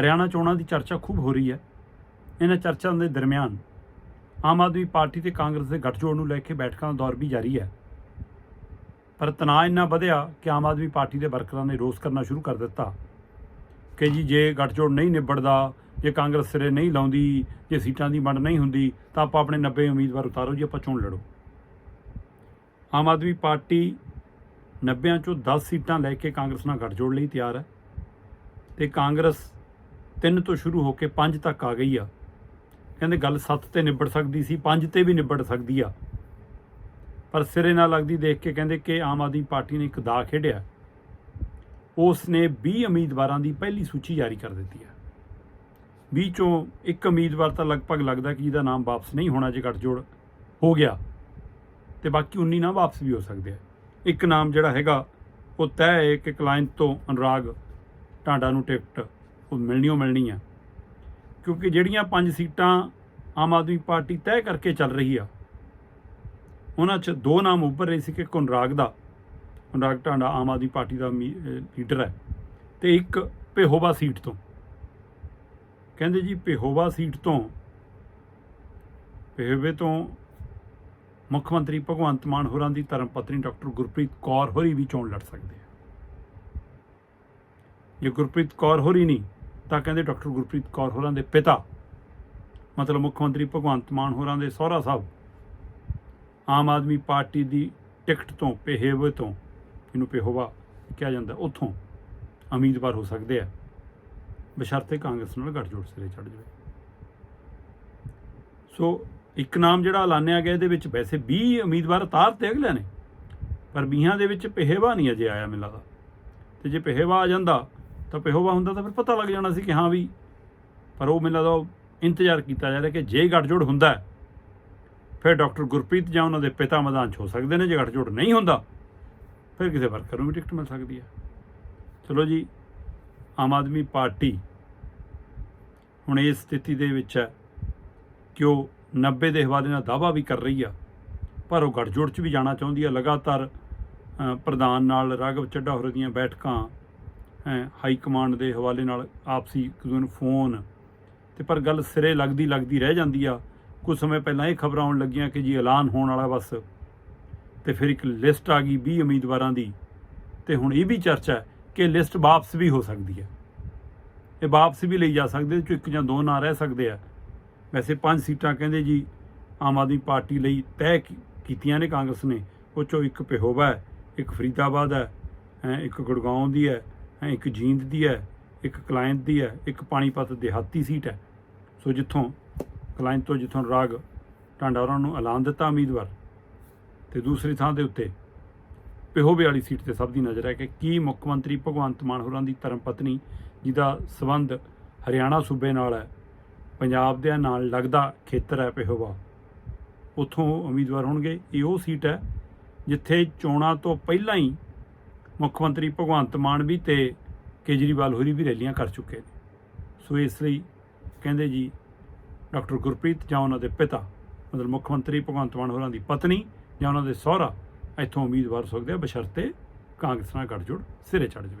ਹਰਿਆਣਾ ਚੋਣਾਂ ਦੀ ਚਰਚਾ ਖੂਬ ਹੋ ਰਹੀ ਹੈ। ਇਹਨਾਂ ਚਰਚਾਂ ਦੇ ਦਰਮਿਆਨ ਆਮ ਆਦਮੀ ਪਾਰਟੀ ਤੇ ਕਾਂਗਰਸ ਦੇ ਗੱਠਜੋੜ ਨੂੰ ਲੈ ਕੇ ਬੈਠਕਾਂ ਦਾ ਦੌਰ ਵੀ ਜਾਰੀ ਹੈ। ਪਰ ਤਣਾਅ ਇੰਨਾ ਵਧਿਆ ਕਿ ਆਮ ਆਦਮੀ ਪਾਰਟੀ ਦੇ ਵਰਕਰਾਂ ਨੇ ਰੋਸ ਕਰਨਾ ਸ਼ੁਰੂ ਕਰ ਦਿੱਤਾ ਕਿ ਜੀ, ਜੇ ਗੱਠਜੋੜ ਨਹੀਂ ਨਿਬੜਦਾ, ਜੇ ਕਾਂਗਰਸ ਸਿਰੇ ਨਹੀਂ ਲਾਉਂਦੀ, ਜੇ ਸੀਟਾਂ ਦੀ ਵੰਡ ਨਹੀਂ ਹੁੰਦੀ, ਤਾਂ ਆਪਾਂ ਆਪਣੇ 90 ਉਮੀਦਵਾਰ ਉਤਾਰੋ ਜੀ, ਆਪਾਂ ਚੋਣ ਲੜੋ। ਆਮ ਆਦਮੀ ਪਾਰਟੀ 90 ਚੋਂ 10 ਸੀਟਾਂ ਲੈ ਕੇ ਕਾਂਗਰਸ ਨਾਲ ਗੱਠਜੋੜ ਲਈ ਤਿਆਰ ਹੈ ਤੇ ਕਾਂਗਰਸ ਤਿੰਨ ਤੋਂ ਸ਼ੁਰੂ ਹੋ ਕੇ ਪੰਜ ਤੱਕ ਆ ਗਈ ਆ। ਕਹਿੰਦੇ ਗੱਲ 7 ਤੇ ਨਿਬੜ ਸਕਦੀ ਸੀ, ਪੰਜ ਤੇ ਵੀ ਨਿਬੜ ਸਕਦੀ ਆ। ਪਰ ਸਿਰੇ ਨਾਲ ਲੱਗਦੀ ਦੇਖ ਕੇ ਕਹਿੰਦੇ ਕਿ ਆਮ ਆਦਮੀ ਪਾਰਟੀ ਨੇ ਇੱਕ ਦਾ ਖੇਡਿਆ। ਉਸ ਨੇ 20 ਉਮੀਦਵਾਰਾਂ ਦੀ ਪਹਿਲੀ ਸੂਚੀ ਜਾਰੀ ਕਰ ਦਿੱਤੀ ਹੈ 20 ਚੋਂ ਇੱਕ ਉਮੀਦਵਾਰ ਤਾਂ ਲਗਭਗ ਲੱਗਦਾ ਕਿ ਇਹਦਾ ਨਾਮ ਵਾਪਸ ਨਹੀਂ ਹੋਣਾ ਜੇ ਗੱਠਜੋੜ ਹੋ ਗਿਆ, ਤੇ ਬਾਕੀ 19 ਨਾ ਵਾਪਸ ਵੀ ਹੋ ਸਕਦੇ ਆ। ਇੱਕ ਨਾਮ ਜਿਹੜਾ ਹੈਗਾ, ਉਹ ਤੈਅ ਹੈ ਕਿ ਕਲਾਇੰਟ ਤੋਂ ਅਨੁਰਾਗ ਟਾਂਡਾ ਨੂੰ ਟਿਕਟ ਉਹ ਮਿਲਣੀ ਓ ਮਿਲਣੀ ਆ ਕਿਉਂਕਿ ਜਿਹੜੀਆਂ ਪੰਜ ਸੀਟਾਂ ਆਮ ਆਦਮੀ ਪਾਰਟੀ ਤੈਅ ਕਰਕੇ ਚੱਲ ਰਹੀ ਆ, ਉਹਨਾਂ 'ਚ ਦੋ ਨਾਮ ਉੱਭਰ ਰਹੇ ਸੀ ਕਿ ਅਨੁਰਾਗ ਦਾ। ਅਨੁਰਾਗ ਟਾਂਡਾ ਆਮ ਆਦਮੀ ਪਾਰਟੀ ਦਾ ਮੀ- ਲੀਡਰ ਹੈ ਤੇ ਇੱਕ ਪੇਹੋਵਾ ਸੀਟ ਤੋਂ। ਕਹਿੰਦੇ ਜੀ ਪੇਹੋਵਾ ਸੀਟ ਤੋਂ ਪੇਹੋਵੇ ਤੋਂ ਮੁੱਖ ਮੰਤਰੀ ਭਗਵੰਤ ਮਾਨ ਹੋਰਾਂ ਦੀ ਧਰਮ ਪਤਨੀ ਡਾਕਟਰ ਗੁਰਪ੍ਰੀਤ ਕੌਰ ਹੋਰੀ ਵੀ ਚੋਣ ਲੜ ਸਕਦੇ ਆ। ਜੇ ਗੁਰਪ੍ਰੀਤ ਕੌਰ ਹੋਰੀ ਨਹੀਂ ਤਾਂ ਕਹਿੰਦੇ ਡਾਕਟਰ ਗੁਰਪ੍ਰੀਤ ਕੌਰ ਹੋਰਾਂ ਦੇ ਪਿਤਾ, ਮਤਲਬ ਮੁੱਖ ਮੰਤਰੀ ਭਗਵੰਤ ਮਾਨ ਹੋਰਾਂ ਦੇ ਸਹੁਰਾ ਸਾਹਿਬ, ਆਮ ਆਦਮੀ ਪਾਰਟੀ ਦੀ ਟਿਕਟ ਤੋਂ, ਪੇਹੇਵੇ ਤੋਂ, ਇਹਨੂੰ ਪੇਹੋਵਾ ਕਿਹਾ ਜਾਂਦਾ, ਉੱਥੋਂ ਉਮੀਦਵਾਰ ਹੋ ਸਕਦੇ ਆ। ਬਸ਼ਰਤੇ ਕਾਂਗਰਸ ਨਾਲ ਗੱਠਜੋੜ ਸਿਰੇ ਚੜ ਜਾਵੇ। ਸੋ ਇੱਕ ਨਾਮ ਜਿਹੜਾ ਐਲਾਨਿਆ ਗਿਆ, ਇਹਦੇ ਵਿੱਚ ਵੈਸੇ 20 ਉਮੀਦਵਾਰ ਤਾਰ ਤੇ ਅਗਲੇ ਨੇ, ਪਰ 20 ਦੇ ਵਿੱਚ ਪਹੇਵਾ ਨਹੀਂ ਅਜੇ ਆਇਆ ਮੈਨੂੰ ਲੱਗਦਾ ਤੇ ਜੇ ਪਹੇਵਾ ਆ ਜਾਂਦਾ ਤਾਂ ਪਹੇਵਾ ਹੁੰਦਾ ਤਾਂ ਫਿਰ ਪਤਾ ਲੱਗ ਜਾਣਾ ਸੀ ਕਿ ਹਾਂ ਵੀ ਪਰ ਉਹ ਮੈਨੂੰ ਲੱਗਦਾ ਉਹ ਇੰਤਜ਼ਾਰ ਕੀਤਾ ਜਾ ਰਿਹਾ ਕਿ ਜੇ ਗੱਠਜੋੜ ਹੁੰਦਾ, ਫਿਰ ਡਾਕਟਰ ਗੁਰਪ੍ਰੀਤ ਜਾਂ ਉਹਨਾਂ ਦੇ ਪਿਤਾ ਮੈਦਾਨ 'ਚ ਹੋ ਸਕਦੇ ਨੇ, ਜੇ ਗੱਠਜੋੜ ਨਹੀਂ ਹੁੰਦਾ, ਫਿਰ ਕਿਸੇ ਵਰਕਰ ਨੂੰ ਵੀ ਟਿਕਟ ਮਿਲ ਸਕਦੀ ਹੈ ਚਲੋ ਜੀ, ਆਮ ਆਦਮੀ ਪਾਰਟੀ ਹੁਣ ਇਸ ਸਥਿਤੀ ਦੇ ਵਿੱਚ ਹੈ ਕਿ ਉਹ 90 ਦੇ ਹਵਾਲੇ ਨਾਲ ਦਾਅਵਾ ਵੀ ਕਰ ਰਹੀ ਆ, ਪਰ ਉਹ ਗੱਠਜੋੜ 'ਚ ਵੀ ਜਾਣਾ ਚਾਹੁੰਦੀ ਆ। ਲਗਾਤਾਰ ਪ੍ਰਧਾਨ ਨਾਲ ਰਾਘਵ ਚੱਡਾ ਹੋਰਾਂ ਦੀਆਂ ਬੈਠਕਾਂ ਹਾਈ ਕਮਾਂਡ ਦੇ ਹਵਾਲੇ ਨਾਲ ਆਪਸੀ ਇੱਕ ਦੂਜੇ ਨੂੰ ਫੋਨ ਤੇ ਪਰ ਗੱਲ ਸਿਰੇ ਲੱਗਦੀ ਲੱਗਦੀ ਰਹਿ ਜਾਂਦੀ ਆ। ਕੁਝ ਸਮੇਂ ਪਹਿਲਾਂ ਇਹ ਖਬਰਾਂ ਆਉਣ ਲੱਗੀਆਂ ਕਿ ਜੀ ਐਲਾਨ ਹੋਣ ਵਾਲਾ ਬਸ। ਤੇ ਫਿਰ ਇੱਕ ਲਿਸਟ ਆ ਗਈ 20 ਉਮੀਦਵਾਰਾਂ ਦੀ। ਤੇ ਹੁਣ ਇਹ ਵੀ ਚਰਚਾ ਹੈ ਕਿ ਲਿਸਟ ਵਾਪਸ ਵੀ ਹੋ ਸਕਦੀ ਹੈ। ਇਹ ਵਾਪਸ ਵੀ ਲਈ ਜਾ ਸਕਦੇ ਇਹ 'ਚੋਂ ਇੱਕ ਜਾਂ ਦੋ ਨਾਂ ਰਹਿ ਸਕਦੇ ਆ। ਵੈਸੇ ਪੰਜ ਸੀਟਾਂ ਕਹਿੰਦੇ ਜੀ ਆਮ ਆਦਮੀ ਪਾਰਟੀ ਲਈ ਤੈਅ ਕੀ- ਕੀਤੀਆਂ ਨੇ ਕਾਂਗਰਸ ਨੇ। ਉਹ 'ਚੋਂ ਇੱਕ ਪਹੋਵਾ ਹੈ ਇੱਕ ਫਰੀਦਾਬਾਦ ਹੈ ਹੈਂ, ਇੱਕ ਗੁੜਗਾਉਂ ਦੀ ਹੈ। ਹੈਂ, ਇੱਕ ਜੀਂਦ ਦੀ ਹੈ ਇੱਕ ਕਲਾਇੰਟ ਦੀ ਹੈ ਇੱਕ ਪਾਣੀਪਤ ਦਿਹਾਤੀ ਸੀਟ ਹੈ। ਸੋ ਜਿੱਥੋਂ ਕਲਾਇੰਟ ਤੋਂ ਜਿੱਥੋਂ ਰਾਗ ਟਾਂਡਾ ਹੋਰਾਂ ਨੂੰ ਐਲਾਨ ਦਿੱਤਾ ਉਮੀਦਵਾਰ ਤੇ ਦੂਸਰੀ ਥਾਂ ਦੇ ਉੱਤੇ ਪਹੋਵੇ ਵਾਲੀ ਸੀਟ ਤੇ ਸਭ ਦੀ ਨਜ਼ਰ ਹੈ ਕਿ ਕੀ ਮੁੱਖ ਮੰਤਰੀ ਭਗਵੰਤ ਮਾਨ ਹੋਰਾਂ ਦੀ ਧਰਮ ਪਤਨੀ ਜਿਹਦਾ ਸਬੰਧ ਹਰਿਆਣਾ ਸੂਬੇ ਨਾਲ ਹੈ ਪੰਜਾਬ ਦੇ ਨਾਲ ਲੱਗਦਾ ਖੇਤਰ ਹੈ ਪਹੋਵਾ। ਉੱਥੋਂ ਉਮੀਦਵਾਰ ਹੋਣਗੇ ਇਹ ਉਹ ਸੀਟ ਹੈ ਜਿੱਥੇ ਚੋਣਾਂ ਤੋਂ ਪਹਿਲਾਂ ਹੀ ਮੁੱਖ ਮੰਤਰੀ ਭਗਵੰਤ ਮਾਨ ਵੀ ਤੇ ਕੇਜਰੀਵਾਲ ਹੋਰੀ ਵੀ ਰੈਲੀਆਂ ਕਰ ਚੁੱਕੇ ਨੇ। ਸੋ ਇਸ ਲਈ ਕਹਿੰਦੇ ਜੀ, ਡਾਕਟਰ ਗੁਰਪ੍ਰੀਤ ਜਾਂ ਉਹਨਾਂ ਦੇ ਪਿਤਾ, ਮਤਲਬ ਮੁੱਖ ਮੰਤਰੀ ਭਗਵੰਤ ਮਾਨ ਹੋਰਾਂ ਦੀ ਪਤਨੀ ਜਾਂ ਉਹਨਾਂ ਦੇ ਸਹੁਰਾ, ਇੱਥੋਂ ਉਮੀਦਵਾਰ ਹੋ ਸਕਦੇ ਆ ਬਸ਼ਰਤੇ ਕਾਂਗਰਸ ਨਾਲ ਗੱਠਜੋੜ ਸਿਰੇ ਚੜ ਜਾਵੇ।